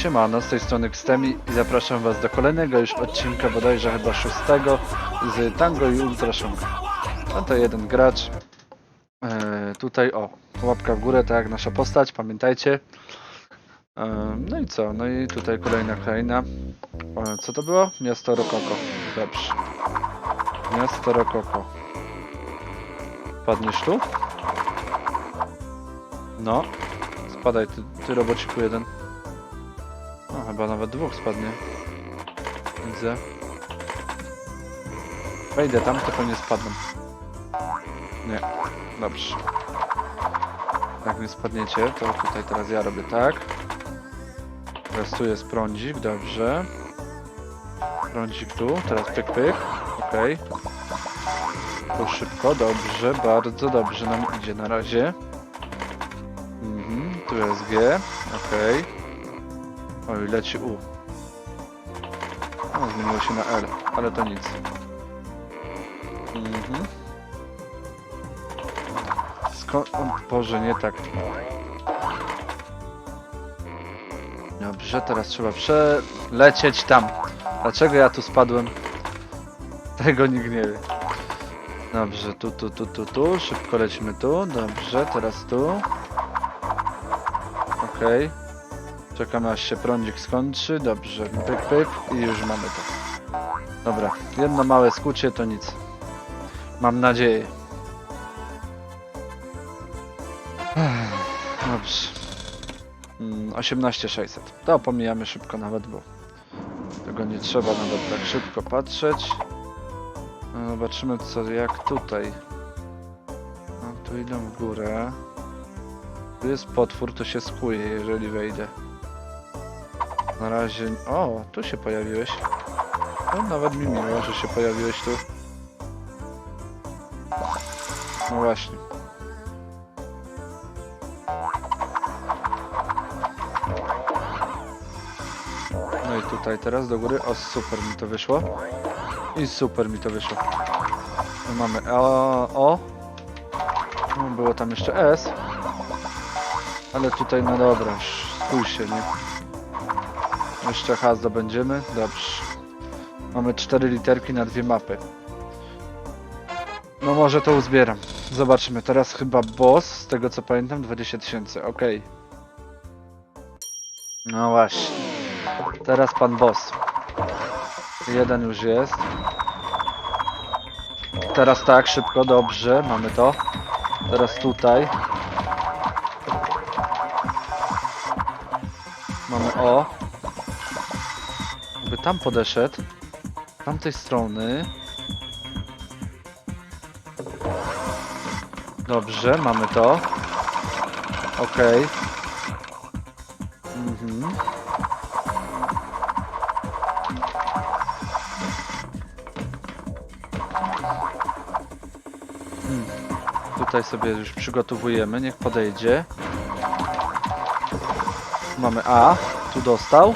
Siemano, z tej strony Xtemi i zapraszam was do kolejnego już odcinka, bodajże chyba szóstego z Tango i Ultrashock. No to jeden gracz. E, tutaj o, łapka w górę, tak jak nasza postać, pamiętajcie. E, no i co? No i tutaj kolejna kraina. E, co to było? Miasto Rokoko. Dobrze. Miasto Rokoko. Padniesz tu? No. Spadaj, ty, ty robociku jeden. No, chyba nawet dwóch spadnie. Widzę. Wejdę tam, tylko nie spadną. Nie. Dobrze. Jak nie spadniecie, to tutaj teraz ja robię tak. Teraz tu jest prądzik, dobrze. Prądzik tu, teraz pyk pyk. Okej. Tu szybko, dobrze, bardzo dobrze nam idzie na razie. Mhm, tu jest G, okej. Oj, leci U. O, zmieniło się na L, ale to nic. Mhm. Skąd... O Boże, nie tak. Dobrze, teraz trzeba przelecieć tam. Dlaczego ja tu spadłem? Tego nikt nie wie. Dobrze, tu, tu, tu, tu, tu. Szybko lecimy tu. Dobrze, teraz tu. Okej. Czekamy aż się prądzik skończy. Dobrze, pyk, pyk i już mamy to. Dobra, jedno małe skucie to nic. Mam nadzieję. Dobrze. Mm, 18600. To pomijamy szybko nawet, bo tego nie trzeba nawet tak szybko patrzeć. No, zobaczymy co, jak tutaj. No, tu idę w górę. Tu jest potwór, to się skuje, jeżeli wejdę. Na razie... O, tu się pojawiłeś. No, nawet mi miło, że się pojawiłeś tu. No właśnie. No i tutaj teraz do góry. O, super mi to wyszło. I super mi to wyszło. No mamy O. o. No, było tam jeszcze S. Ale tutaj, no dobra, spójrzcie, nie? Jeszcze H zdobędziemy. Dobrze. Mamy cztery literki na dwie mapy. No może to uzbieram. Zobaczymy. Teraz chyba boss, z tego co pamiętam, 20 tysięcy. Okej. No właśnie. Teraz pan boss. Jeden już jest. Teraz tak, szybko, dobrze, mamy to. Teraz tutaj. Mamy o. Tam podeszedł. Z tamtej strony. Dobrze, mamy to. Okej. Mhm. Hmm. Tutaj sobie już przygotowujemy, niech podejdzie. Mamy A, tu dostał.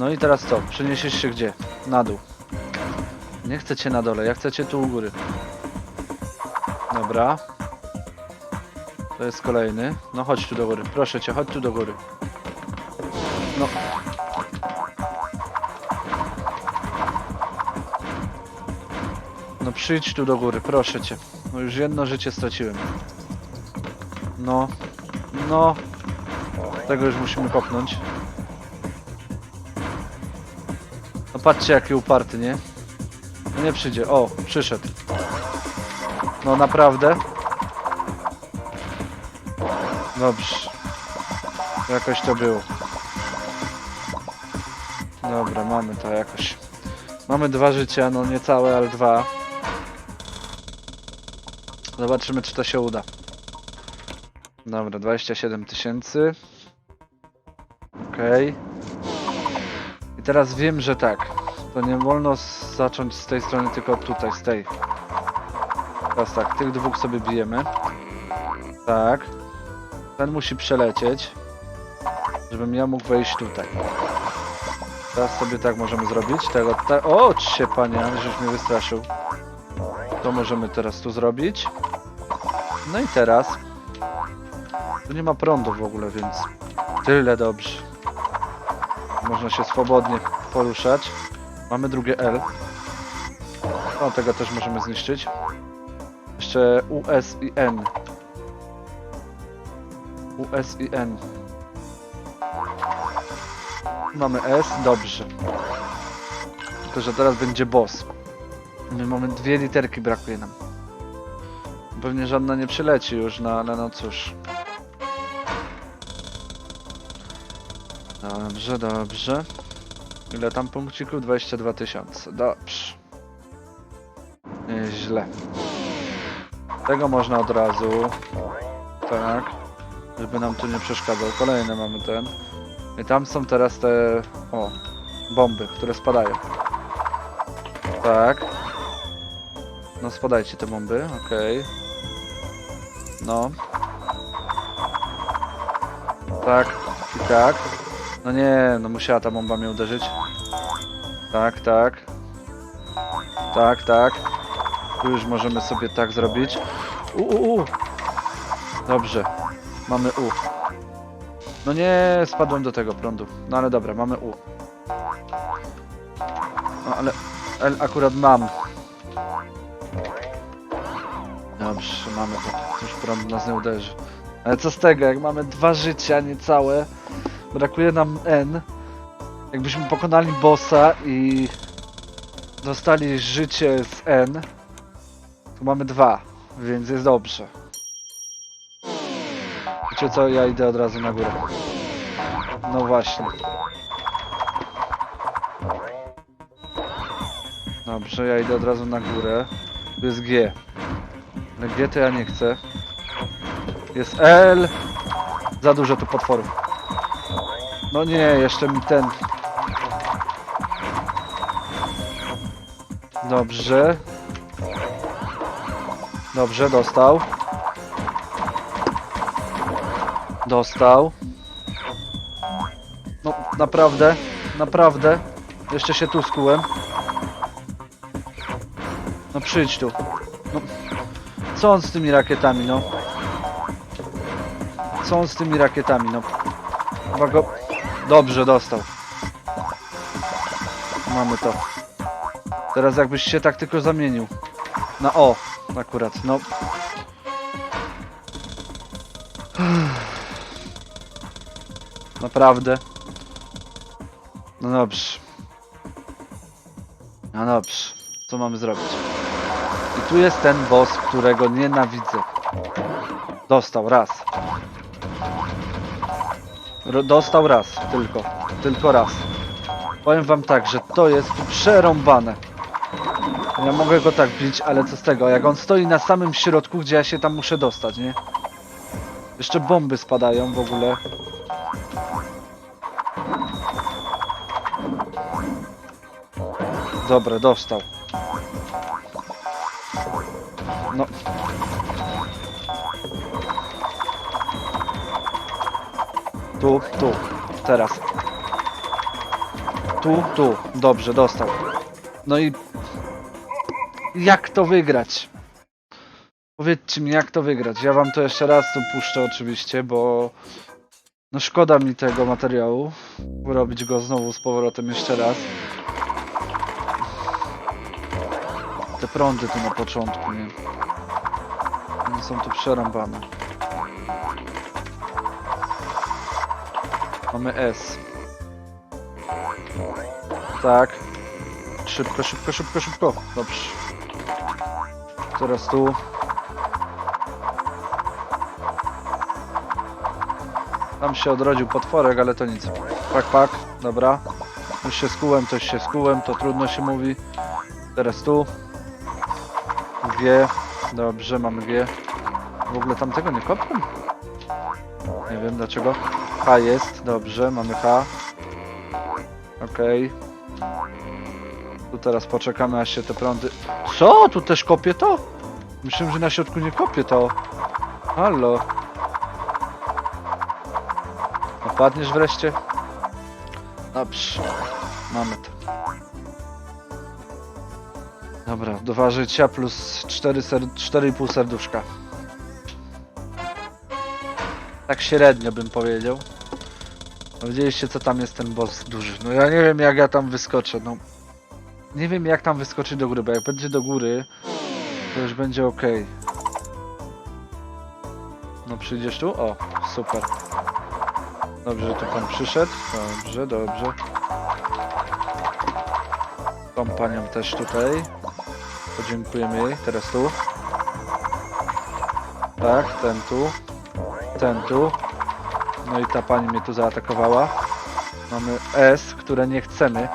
No i teraz co? Przeniesiesz się gdzie? Na dół. Nie chcę cię na dole, ja chcę cię tu u góry. Dobra. To jest kolejny. No chodź tu do góry, proszę cię, chodź tu do góry. No. No przyjdź tu do góry, proszę cię. No już jedno życie straciłem. No. No. Tego już musimy kopnąć. No patrzcie jaki uparty, nie? No nie przyjdzie. O, przyszedł. No naprawdę. Dobrze. Jakoś to było. Dobra, mamy to jakoś. Mamy dwa życia, no nie całe, ale dwa. Zobaczymy, czy to się uda. Dobra, 27 tysięcy. Okej. I teraz wiem, że tak. To nie wolno zacząć z tej strony, tylko tutaj, z tej. Teraz tak, tych dwóch sobie bijemy. Tak. Ten musi przelecieć. Żebym ja mógł wejść tutaj. Teraz sobie tak możemy zrobić. Tego, ta... O, się panie, żeś mnie wystraszył. To możemy teraz tu zrobić. No i teraz. Tu nie ma prądu w ogóle, więc tyle dobrze. Można się swobodnie poruszać. Mamy drugie L. O, tego też możemy zniszczyć. Jeszcze US i N. US i N. Mamy S, dobrze. Tylko, że teraz będzie boss. My mamy dwie literki, brakuje nam. Pewnie żadna nie przyleci już, no ale no cóż. Dobrze, dobrze. Ile tam punkcików? 22 tysiące. Dobrze. Nieźle. Tego można od razu. Tak. Żeby nam tu nie przeszkadzał. Kolejny mamy ten. I tam są teraz te... O. Bomby, które spadają. Tak. No spadajcie te bomby, okej. No. Tak i tak. No nie, no musiała ta bomba mnie uderzyć. Tak, tak. Tak, tak. Tu już możemy sobie tak zrobić. U, u, u. Dobrze. Mamy U. No nie, spadłem do tego prądu. No ale dobra, mamy U. No ale L akurat mam. Dobrze, mamy to. Już prąd nas nie uderzy. Ale co z tego, jak mamy dwa życia niecałe, brakuje nam N. Jakbyśmy pokonali bossa i dostali życie z N, to mamy dwa, więc jest dobrze. Wiecie co, ja idę od razu na górę. No właśnie. Dobrze, ja idę od razu na górę. Tu jest G. Ale G to ja nie chcę. Jest L. Za dużo tu potworów. No nie, jeszcze mi ten. Dobrze. Dobrze, dostał. Dostał. No, naprawdę, naprawdę. Jeszcze się tu skułem. No przyjdź tu. No, co on z tymi rakietami, no? Co on z tymi rakietami, no? Chyba. Dobrze, dostał. Mamy to. Teraz jakbyś się tak tylko zamienił. Na O, akurat, no. Naprawdę. No dobrze. No dobrze. Co mamy zrobić? I tu jest ten boss, którego nienawidzę. Dostał raz. Dostał raz, tylko. Tylko raz. Powiem wam tak, że to jest przerąbane. Ja mogę go tak bić, ale co z tego? Jak on stoi na samym środku, gdzie ja się tam muszę dostać, nie? Jeszcze bomby spadają w ogóle. Dobra, dostał. No. Tu, tu, teraz. Tu, tu. Dobrze, dostał. No i jak to wygrać? Powiedzcie mi, jak to wygrać. Ja wam to jeszcze raz tu puszczę oczywiście, bo no szkoda mi tego materiału. Robić go znowu z powrotem jeszcze raz. Te prądy tu na początku, nie? One są tu przerąbane. Mamy S. Tak. Szybko, szybko, szybko, szybko. Dobrze. Teraz tu. Tam się odrodził potworek, ale to nic. Pak, pak. Dobra. Już się skułem, coś się skułem, to trudno się mówi. Teraz tu. G. Dobrze, mamy G. W ogóle tamtego nie kopłem? Nie wiem dlaczego. H jest, dobrze, mamy H. Okej. Tu teraz poczekamy aż się te prądy... Co? Tu też kopie to? Myślałem, że na środku nie kopie to. Halo. Opadniesz wreszcie? Dobrze. Mamy to. Dobra, dwa życia plus 4 ser 4,5 serduszka. Tak średnio bym powiedział. No Widzieliście co tam jest ten boss duży. No ja nie wiem jak ja tam wyskoczę, no. Nie wiem jak tam wyskoczyć do góry, bo jak będzie do góry, to już będzie ok. No przyjdziesz tu? O, super. Dobrze, że tu pan przyszedł. Dobrze, dobrze. Tą panią też tutaj. Podziękujemy jej. Teraz tu. Tak, ten tu. Ten tu. No i ta pani mnie tu zaatakowała. Mamy S, które nie chcemy.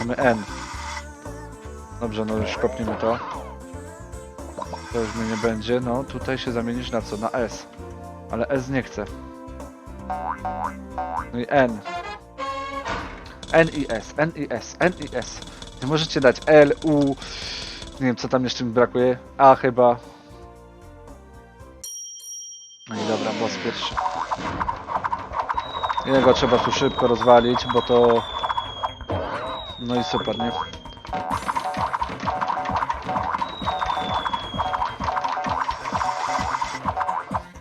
Mamy N. Dobrze, no już kopnijmy to. To już mnie nie będzie. No, tutaj się zamienisz na co? Na S. Ale S nie chce. No i N. N i S, N i S, N i S. Nie możecie dać L, U. Nie wiem co tam jeszcze mi brakuje. A chyba. Pierwszy. Jego trzeba tu szybko rozwalić, bo to... No i super, nie?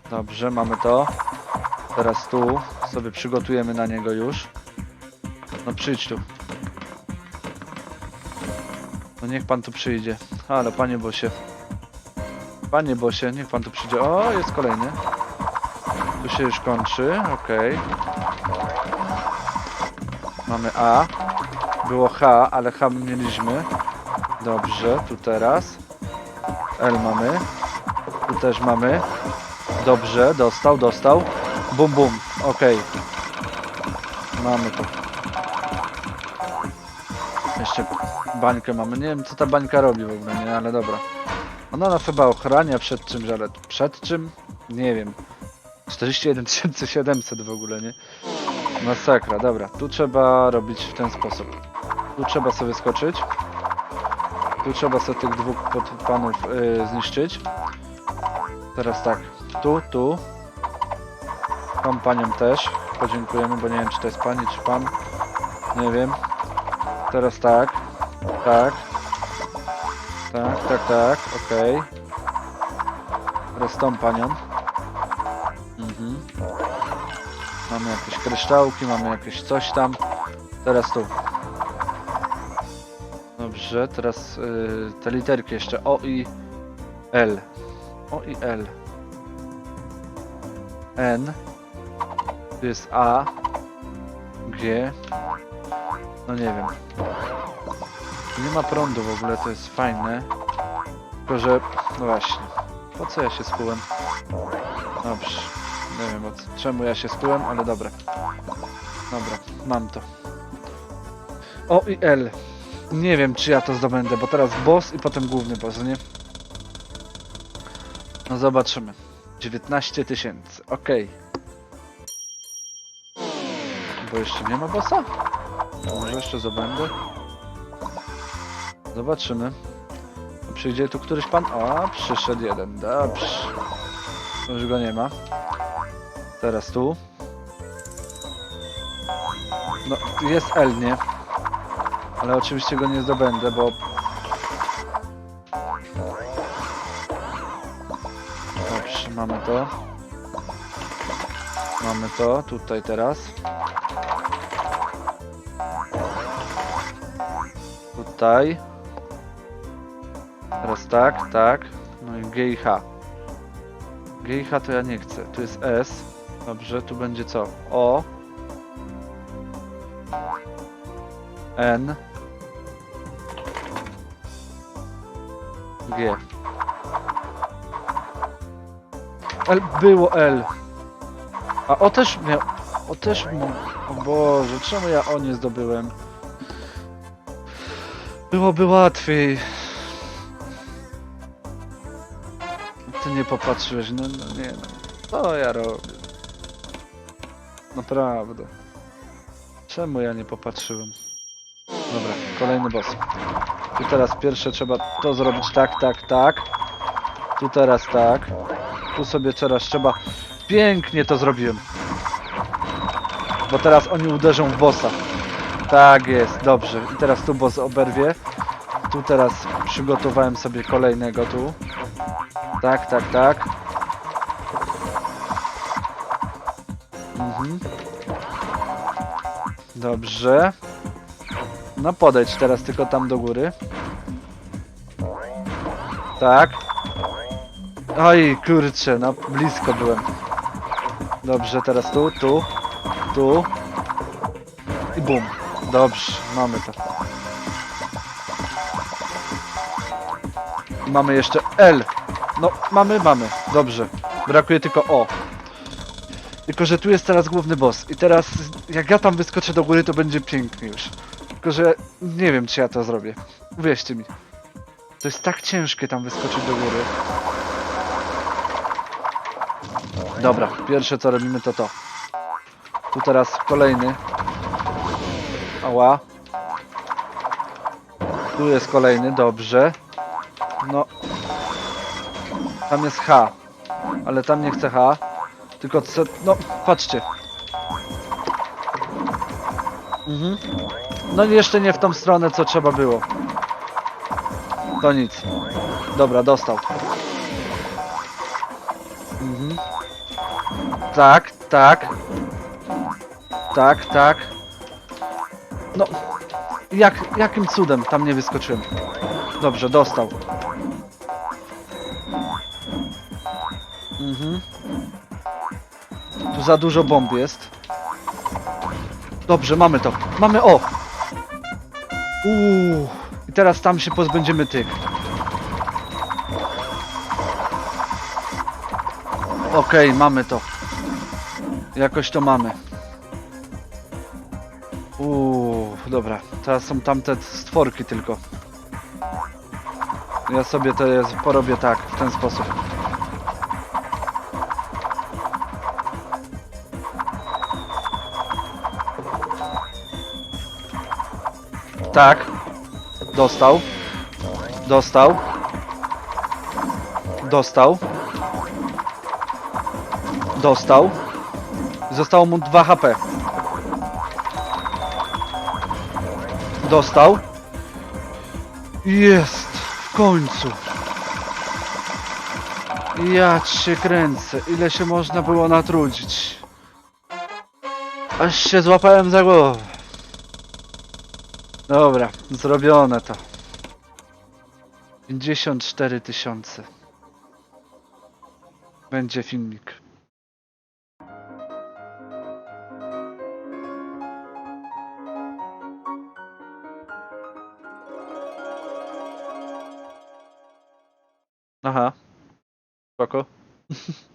Dobrze, mamy to. Teraz tu sobie przygotujemy na niego już. No przyjdź tu. No niech pan tu przyjdzie. Ale panie Bosie. Panie Bosie, niech pan tu przyjdzie. O, jest kolejny. Się już kończy, okej. Mamy A. Było H, ale H mieliśmy. Dobrze, tu teraz. L mamy. Tu też mamy. Dobrze, dostał, dostał. Bum, bum, okej. Mamy to. Jeszcze bańkę mamy. Nie wiem, co ta bańka robi w ogóle, nie? Ale dobra. Ona chyba ochrania przed czymś, ale przed czym? Nie wiem. 41 700 w ogóle, nie? Masakra, dobra. Tu trzeba robić w ten sposób. Tu trzeba sobie skoczyć. Tu trzeba sobie tych dwóch panów yy, zniszczyć. Teraz tak. Tu, tu. Tą panią też. Podziękujemy, bo nie wiem, czy to jest pani, czy pan. Nie wiem. Teraz tak. Tak. Tak, tak, tak. Okej. Teraz tą panią. Mamy jakieś kryształki, mamy jakieś coś tam. Teraz tu. Dobrze, teraz y, te literki jeszcze O i L. O i L. N. Tu jest A. G. No nie wiem. Nie ma prądu w ogóle, to jest fajne. Tylko, że... No właśnie. Po co ja się skułem? Dobrze. Nie wiem o co, czemu ja się skułem, ale dobra. Dobra, mam to. O i L. Nie wiem, czy ja to zdobędę, bo teraz boss i potem główny boss, nie? No zobaczymy. 19 tysięcy, okej. Bo jeszcze nie ma bossa? Może jeszcze zdobędę? Zobaczymy. Przyjdzie tu któryś pan? O, przyszedł jeden, dobrze. Już go nie ma. Teraz tu. No, jest L, nie? Ale oczywiście go nie zdobędę, bo... Dobrze, mamy to. Mamy to, tutaj teraz. Tutaj. Teraz tak, tak. No i G i H. G i H to ja nie chcę. Tu jest S. Dobrze, tu będzie co? O. N. G. L, było L. A O też miał. O też miał. O Boże, czemu ja O nie zdobyłem? Byłoby łatwiej. Ty nie popatrzyłeś, no, no nie no. Co ja robię? Naprawdę. Czemu ja nie popatrzyłem? Dobra, kolejny boss. Tu teraz pierwsze trzeba to zrobić tak, tak, tak. Tu teraz tak. Tu sobie teraz trzeba... Pięknie to zrobiłem. Bo teraz oni uderzą w bossa. Tak jest, dobrze. I teraz tu boss oberwie. Tu teraz przygotowałem sobie kolejnego tu. Tak, tak, tak. Dobrze. No podejdź teraz tylko tam do góry. Tak. Oj, kurczę, no blisko byłem. Dobrze, teraz tu, tu, tu. I bum. Dobrze, mamy to. Mamy jeszcze L. No, mamy, mamy. Dobrze. Brakuje tylko O. Tylko, że tu jest teraz główny boss. I teraz, jak ja tam wyskoczę do góry, to będzie pięknie już. Tylko, że nie wiem, czy ja to zrobię. Uwierzcie mi. To jest tak ciężkie tam wyskoczyć do góry. Dobra, pierwsze co robimy to to. Tu teraz kolejny. Ała. Tu jest kolejny, dobrze. No. Tam jest H. Ale tam nie chcę H. Tylko co... No, patrzcie. Mhm. No jeszcze nie w tą stronę, co trzeba było. To nic. Dobra, dostał. Mhm. Tak, tak. Tak, tak. No. Jak, jakim cudem tam nie wyskoczyłem? Dobrze, dostał. Mhm. Za dużo bomb jest. Dobrze, mamy to. Mamy o! Uuu. I teraz tam się pozbędziemy tych. Okej, mamy to. Jakoś to mamy. Uuu, dobra. Teraz są tamte stworki tylko. Ja sobie to jest, porobię tak, w ten sposób. Tak. Dostał. Dostał. Dostał. Dostał. Zostało mu 2 HP. Dostał. Jest! W końcu. Ja cię kręcę. Ile się można było natrudzić. Aż się złapałem za głowę. Dobra, zrobione to. 54 tysiące. Będzie filmik. Aha. Spoko.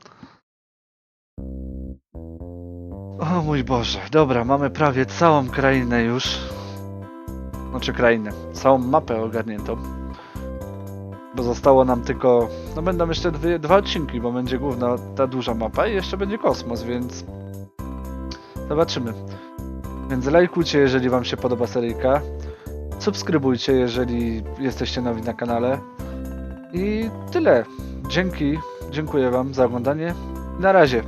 O mój Boże, dobra, mamy prawie całą krainę już. Znaczy krainę, całą mapę ogarniętą. Bo zostało nam tylko, no będą jeszcze dwie, dwa odcinki, bo będzie główna ta duża mapa i jeszcze będzie kosmos, więc zobaczymy. Więc lajkujcie, jeżeli wam się podoba seryjka. Subskrybujcie, jeżeli jesteście nowi na kanale. I tyle. Dzięki, dziękuję wam za oglądanie. Na razie.